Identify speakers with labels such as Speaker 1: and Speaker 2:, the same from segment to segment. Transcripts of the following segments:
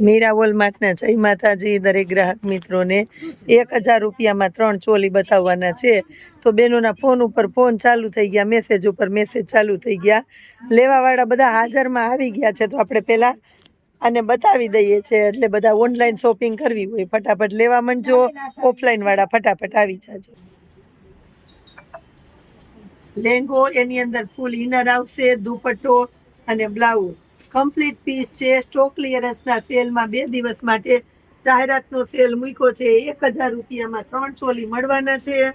Speaker 1: મીરા વોલમાર્ટના જય માતાજી, દરેક ગ્રાહક મિત્રોને એક હજાર રૂપિયામાં ત્રણ ચોલી બતાવવાના છે. તો બેનોના ફોન ઉપર ફોન ચાલુ થઈ ગયા, મેસેજ ઉપર મેસેજ ચાલુ થઈ ગયા. લેવાવાળા બધા હાજરમાં આવી ગયા છે, તો આપણે પહેલાં આને બતાવી દઈએ છે. એટલે બધા ઓનલાઈન શોપિંગ કરવી હોય, ફટાફટ લેવા માંડજો. ઓફલાઈનવાળા ફટાફટ આવી જાજો. લેંગો એની અંદર ફૂલ ઇનર આવશે, દુપટ્ટો અને બ્લાઉઝ. કમ્પ્લીટ પીસ છે. સ્ટોક ક્લિયરન્સના સેલમાં બે દિવસ માટે જાહેરાતનો સેલ મૂક્યો છે. એક હજાર રૂપિયામાં ત્રણ ચોલી મળવાના છે.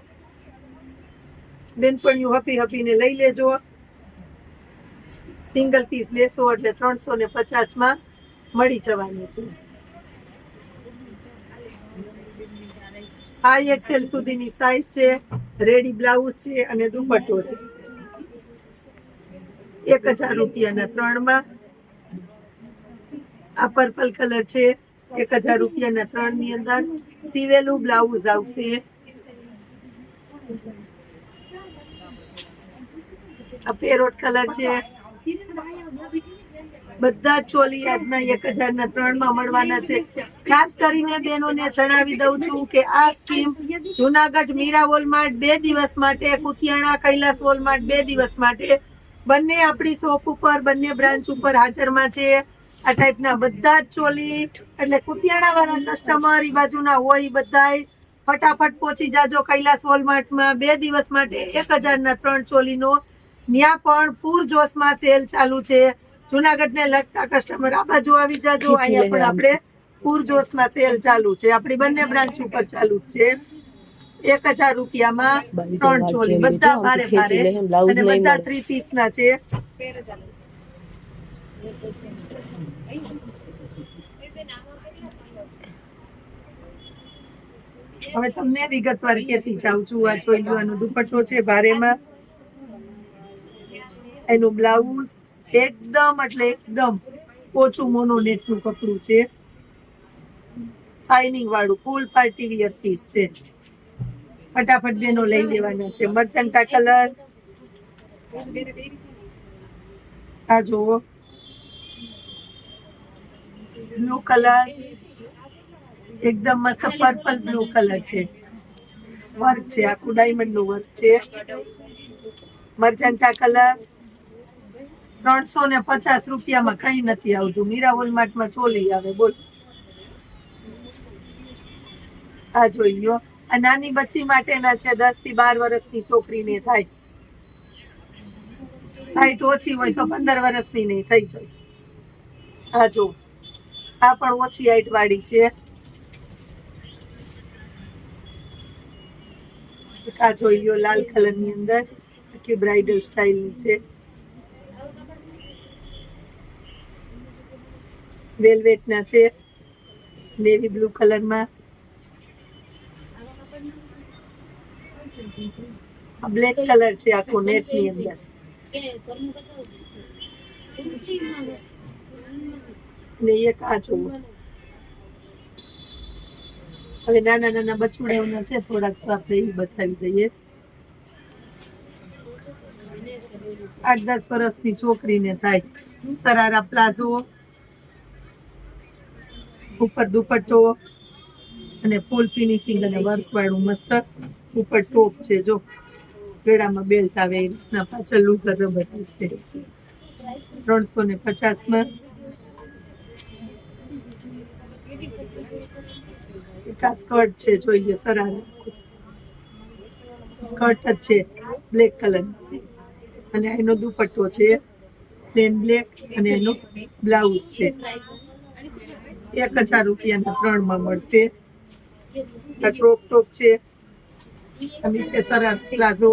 Speaker 1: બેનપણીઓ હપી હપીને લઈ લેજો. સિંગલ પીસ લેશો એટલે ત્રણસો ને પચાસમાં મળી જવાનું છે. હાઈ એક્સેલ સુધીની સાઇઝ છે રેડી બ્લાઉઝ છે અને દુપટ્ટો છે. એક હજાર રૂપિયાના ત્રણમાં આ પર્પલ કલર છે, એક હજાર રૂપિયાના ત્રણની અંદર. સીવેલું બ્લાઉઝ આવશે. આ પેરોટ કલર છે. બધા ચોલી આજના એક હજાર ના ત્રણમાં મળવાના છે. ખાસ કરીને બેનોને જણાવી દઉં છું કે આ સ્કીમ જુનાગઢ મીરા વોલમાર્ટ બે દિવસ માટે, કુતિયાણા કૈલાસ વોલમાર્ટ બે દિવસ માટે બંને આપણી શોપ ઉપર, બંને બ્રાન્ચ ઉપર હાજરમાં છે. આ ટાઈપના બધા જ ચોલી એટલે કુતિયાણા વાળા કસ્ટમર એ બાજુના હોય બધાય. ફટાફટ પહોંચી જાજો કૈલાસ વોલમાર્ટમાં. બે દિવસ માટે એક હજારના ત્રણ ચોલીનો. ત્યાં પણ પૂર જોશમાં સેલ ચાલુ છે. જુનાગઢને લગતા કસ્ટમર આ બાજુ આવી જાજો. અહીંયા પણ આપણે પૂર જોશમાં સેલ ચાલુ છે. આપણી બંને બ્રાન્ચ ઉપર ચાલુ છે. એક હજાર રૂપિયામાં ત્રણ ચોલી. બધા ભારે ભારે. અને બધા થ્રી પીસ ના છે. હવે તમને વિગતવાર કેતી જાઉં છું? આ જોઈ આનો દુપટ્ટો છે ભારેમાં. એનું બ્લાઉઝ એકદમ, એટલે એકદમ ઓછું મોનોનેટનું કપડું છે. શાઇનિંગ વાળું ફૂલ પાર્ટી વિયર પીસ છે. ફટાફટ બેનો લઈ લેવાનો છે. મરચંટા કલર આ જુઓ. Blue colour. એકદમ મસ્ત પર્પલ બ્લુ કલર છે. વર્ક છે, આખું ડાયમંડનું વર્ક છે. Magenta colour. ત્રણસો ને પચાસ રૂપિયામાં કઈ નથી આવતું. મીરા વોલમાર્ટમાં ચોલી આવે, બોલ. આ જોઈ લ્યો. આ નાની બચ્ચી માટેના છે, દસથી બાર વર્ષની છોકરીને થાય. હાઈટ ઓછી હોય તો પંદર વર્ષની નહીં, થઈ જાય. આ જો. આ પણ ઓછી હાઈટ વાળી છે. આ જોઈ લ્યો લાલ કલરની અંદર. આખી બ્રાઇડલ સ્ટાઇલ છે. વેલ્વેટ ના છે. નેવી બ્લુ કલરમાં. બ્લેક કલર છે આખો નેટની અંદર. ને એક આ હવે નાના નાના બચુડાઓના છે, થોડાક તો આપણે એ બતાવી દઈએ. આઠ દસ વર્ષની છોકરીને થાય. સરારા પ્લાઝો, ઉપર દુપટ્ટો અને ફૂલ ફિનિશિંગ અને વર્ક વાળું મસ્ત ઉપર ટોપ છે, જો. ગળામાં બેલ્ટ આવે એ રીતના પાછળ લૂઝર રબર છે ત્રણસો ને પચાસમાં. આ સ્કર્ટ છે જોઈએ સરારા. સ્કર્ટ જ છે, બ્લેક કલર. અને એનો દુપટ્ટો છે પ્લેન બ્લેક અને એનો બ્લાઉઝ છે. એક હજાર રૂપિયાના ત્રણમાં મળશે. આ ક્રોપ ટોપ છે. નીચે સરાર પ્લાઝો.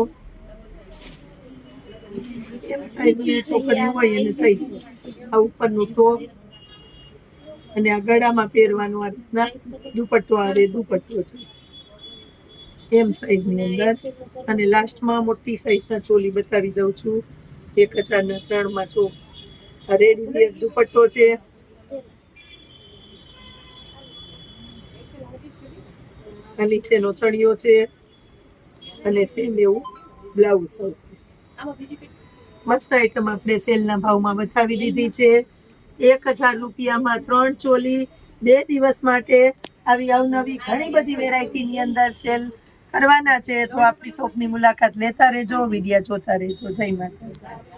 Speaker 1: એમ સાઈઝની છોકરી હોય એને થઈ જાય આ ઉપરનું ટોપ અને આ ગળામાં પહેરવાનું આ રીતના દુપટ્ટો આવે દુપટ્ટો છે. એમ સાઈઝની અંદર. અને લાસ્ટમાં મોટી સાઈઝના ચોલી બતાવી દઉં છું. એક હજારના ત્રણમાં છો આ રેડી વેર દુપટ્ટો છે. આ નીચેનો ચણિયો છે. અને સેમ એવું બ્લાઉઝ આવશે. મસ્ત આઈટમ આપણે સેલના ભાવમાં બતાવી દીધી છે. એક હજાર રૂપિયામાં ત્રણ ચોલી બે દિવસ માટે આવી અવનવી ઘણી બધી વેરાયટીની અંદર સેલ કરવાના છે. તો આપણી શોપની મુલાકાત લેતા રહેજો, વિડીયા જોતા રહેજો. જય માતાજી.